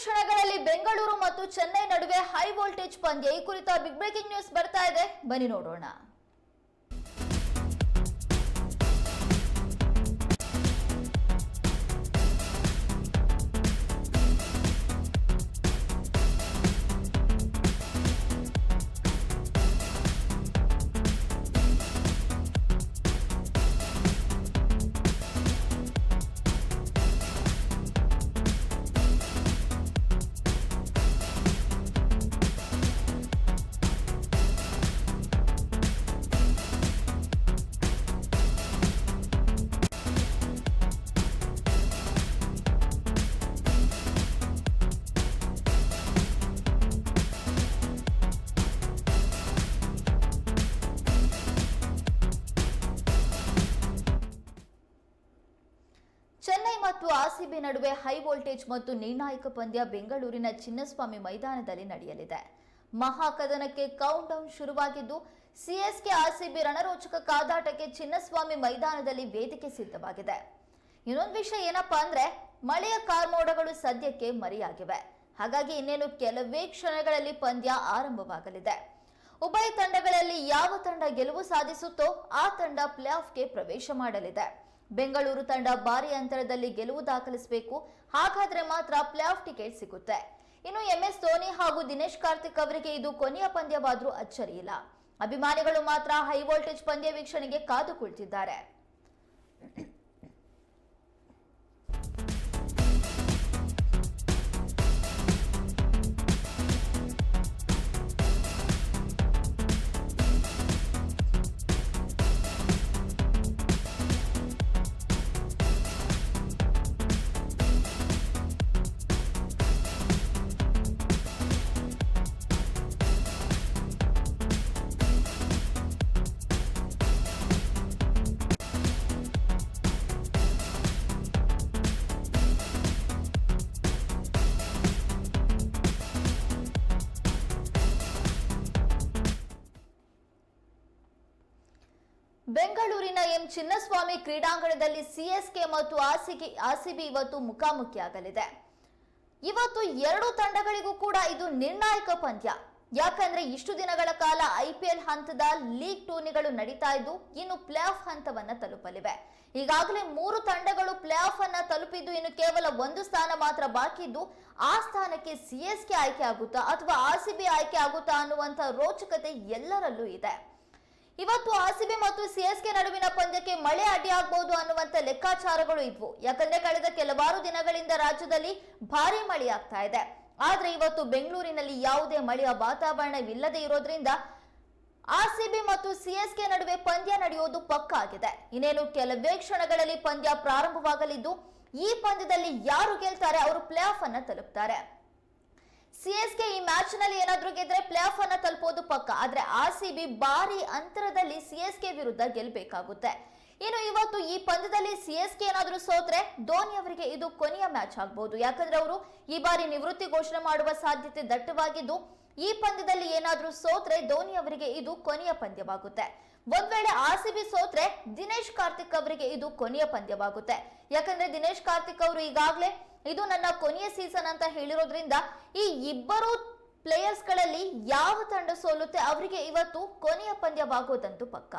ಕ್ಷಣಗಳಲ್ಲಿ ಬೆಂಗಳೂರು ಮತ್ತು ಚೆನ್ನೈ ನಡುವೆ ಹೈ ವೋಲ್ಟೇಜ್ ಪಂದ್ಯ. ಈ ಕುರಿತ ಬಿಗ್ ಬ್ರೇಕಿಂಗ್ ನ್ಯೂಸ್ ಬರ್ತಾ ಇದೆ. ಬನ್ನಿ ನೋಡೋಣ. ಮತ್ತು ಆರ್ಸಿಬಿ ನಡುವೆ ಹೈ ವೋಲ್ಟೇಜ್ ಮತ್ತು ನಿರ್ಣಾಯಕ ಪಂದ್ಯ ಬೆಂಗಳೂರಿನ ಚಿನ್ನಸ್ವಾಮಿ ಮೈದಾನದಲ್ಲಿ ನಡೆಯಲಿದೆ. ಮಹಾಕದನಕ್ಕೆ ಕೌಂಟ್ ಡೌನ್ ಶುರುವಾಗಿದ್ದು, ಸಿಎಸ್ಕೆ ಆರ್ಸಿಬಿ ರಣರೋಚಕ ಕಾದಾಟಕ್ಕೆ ಚಿನ್ನಸ್ವಾಮಿ ಮೈದಾನದಲ್ಲಿ ವೇದಿಕೆ ಸಿದ್ಧವಾಗಿದೆ. ಇನ್ನೊಂದು ವಿಷಯ ಏನಪ್ಪಾ ಅಂದ್ರೆ, ಮಳೆಯ ಕಾರ್ಮೋಡಗಳು ಸದ್ಯಕ್ಕೆ ಮರೆಯಾಗಿವೆ. ಹಾಗಾಗಿ ಇನ್ನೇನು ಕೆಲವೇ ಕ್ಷಣಗಳಲ್ಲಿ ಪಂದ್ಯ ಆರಂಭವಾಗಲಿದೆ. ಉಭಯ ತಂಡಗಳಲ್ಲಿ ಯಾವ ತಂಡ ಗೆಲುವು ಸಾಧಿಸುತ್ತೋ ಆ ತಂಡ ಪ್ಲೇ ಆಫ್ಗೆ ಪ್ರವೇಶ ಮಾಡಲಿದೆ. ಬೆಂಗಳೂರು ತಂಡ ಭಾರಿ ಅಂತರದಲ್ಲಿ ಗೆಲುವು ದಾಖಲಿಸಬೇಕು. ಹಾಗಾದ್ರೆ ಮಾತ್ರ ಪ್ಲೇ ಆಫ್ ಟಿಕೆಟ್ ಸಿಗುತ್ತೆ. ಇನ್ನು ಎಂಎಸ್ ಧೋನಿ ಹಾಗೂ ದಿನೇಶ್ ಕಾರ್ತಿಕ್ ಅವರಿಗೆ ಇದು ಕೊನೆಯ ಪಂದ್ಯವಾದರೂ ಅಚ್ಚರಿಯಿಲ್ಲ. ಅಭಿಮಾನಿಗಳು ಮಾತ್ರ ಹೈ ವೋಲ್ಟೇಜ್ ಪಂದ್ಯ ವೀಕ್ಷಣೆಗೆ ಕಾದು ಕುಳಿತಿದ್ದಾರೆ. ಬೆಂಗಳೂರಿನ ಎಂ ಚಿನ್ನಸ್ವಾಮಿ ಕ್ರೀಡಾಂಗಣದಲ್ಲಿ ಸಿಎಸ್ಕೆ ಮತ್ತು ಆರ್ಸಿಬಿ ಆರ್ಸಿಬಿ ಇವತ್ತು ಮುಖಾಮುಖಿಯಾಗಲಿದೆ. ಇವತ್ತು ಎರಡು ತಂಡಗಳಿಗೂ ಕೂಡ ಇದು ನಿರ್ಣಾಯಕ ಪಂದ್ಯ. ಯಾಕಂದ್ರೆ ಇಷ್ಟು ದಿನಗಳ ಕಾಲ ಐಪಿಎಲ್ ಹಂತದ ಲೀಗ್ ಟೂರ್ನಿಗಳು ನಡೀತಾ ಇದ್ದು, ಇನ್ನು ಪ್ಲೇ ಆಫ್ ಹಂತವನ್ನ ತಲುಪಲಿವೆ. ಈಗಾಗಲೇ ಮೂರು ತಂಡಗಳು ಪ್ಲೇ ಆಫ್ ಅನ್ನ ತಲುಪಿದ್ದು, ಇನ್ನು ಕೇವಲ ಒಂದು ಸ್ಥಾನ ಮಾತ್ರ ಬಾಕಿ ಇದ್ದು, ಆ ಸ್ಥಾನಕ್ಕೆ ಸಿಎಸ್ಕೆ ಆಯ್ಕೆ ಆಗುತ್ತಾ ಅಥವಾ ಆರ್ಸಿಬಿ ಆಯ್ಕೆ ಆಗುತ್ತಾ ಅನ್ನುವಂಥ ರೋಚಕತೆ ಎಲ್ಲರಲ್ಲೂ ಇದೆ. ಇವತ್ತು ಆರ್ಸಿಬಿ ಮತ್ತು ಸಿಎಸ್ಕೆ ನಡುವಿನ ಪಂದ್ಯಕ್ಕೆ ಮಳೆ ಅಡ್ಡಿಯಾಗಬಹುದು ಅನ್ನುವಂತ ಲೆಕ್ಕಾಚಾರಗಳು ಇದ್ವು. ಯಾಕಂದ್ರೆ ಕಳೆದ ಕೆಲವಾರು ದಿನಗಳಿಂದ ರಾಜ್ಯದಲ್ಲಿ ಭಾರಿ ಆಗ್ತಾ ಇದೆ. ಆದ್ರೆ ಇವತ್ತು ಬೆಂಗಳೂರಿನಲ್ಲಿ ಯಾವುದೇ ಮಳೆಯ ವಾತಾವರಣವಿಲ್ಲದೆ ಇರೋದ್ರಿಂದ ಆರ್ಸಿಬಿ ಮತ್ತು ಸಿಎಸ್ಕೆ ನಡುವೆ ಪಂದ್ಯ ನಡೆಯೋದು ಪಕ್ಕ ಆಗಿದೆ. ಇನ್ನೇನು ಕೆಲವೇ ಕ್ಷಣಗಳಲ್ಲಿ ಪಂದ್ಯ ಪ್ರಾರಂಭವಾಗಲಿದ್ದು ಈ ಪಂದ್ಯದಲ್ಲಿ ಯಾರು ಗೆಲ್ತಾರೆ ಅವರು ಪ್ಲೇ ಆಫ್ ಅನ್ನ ತಲುಪ್ತಾರೆ. ಸಿಎಸ್ಕೆ ಈ ಮ್ಯಾಚ್ನಲ್ಲಿ ಏನಾದ್ರೂ ಗೆದ್ರೆ ಪ್ಲೇ ಆಫ್ ಅನ್ನ ತಲುಪೋದು ಪಕ್ಕ. ಆದ್ರೆ ಬಿ ಭಾರಿ ಅಂತರದಲ್ಲಿ ಸಿಎಸ್ಕೆ ವಿರುದ್ಧ ಗೆಲ್ಬೇಕಾಗುತ್ತೆ. ಇನ್ನು ಇವತ್ತು ಈ ಪಂದ್ಯದಲ್ಲಿ ಸಿಎಸ್ಕೆ ಏನಾದರೂ ಸೋತ್ರೆ ಧೋನಿ ಅವರಿಗೆ ಇದು ಕೊನೆಯ ಮ್ಯಾಚ್ ಆಗ್ಬಹುದು ಯಾಕಂದ್ರೆ ಅವರು ಈ ಬಾರಿ ನಿವೃತ್ತಿ ಘೋಷಣೆ ಮಾಡುವ ಸಾಧ್ಯತೆ ದಟ್ಟವಾಗಿದ್ದು, ಈ ಪಂದ್ಯದಲ್ಲಿ ಏನಾದರೂ ಸೋತ್ರೆ ಧೋನಿ ಅವರಿಗೆ ಇದು ಕೊನೆಯ ಪಂದ್ಯವಾಗುತ್ತೆ. ಒಂದ್ ವೇಳೆ ಆರ್ಸಿಬಿ ಸೋತ್ರೆ ದಿನೇಶ್ ಕಾರ್ತಿಕ್ ಅವರಿಗೆ ಇದು ಕೊನೆಯ ಪಂದ್ಯವಾಗುತ್ತೆ. ಯಾಕಂದ್ರೆ ದಿನೇಶ್ ಕಾರ್ತಿಕ್ ಅವರು ಈಗಾಗಲೇ ಇದು ನನ್ನ ಕೊನೆಯ ಸೀಸನ್ ಅಂತ ಹೇಳಿರೋದ್ರಿಂದ ಈ ಇಬ್ಬರು ಪ್ಲೇಯರ್ಸ್ಗಳಲ್ಲಿ ಯಾವ ತಂಡ ಸೋಲುತ್ತೆ ಅವರಿಗೆ ಇವತ್ತು ಕೊನೆಯ ಪಂದ್ಯವಾಗೋದಂತೂ ಪಕ್ಕ.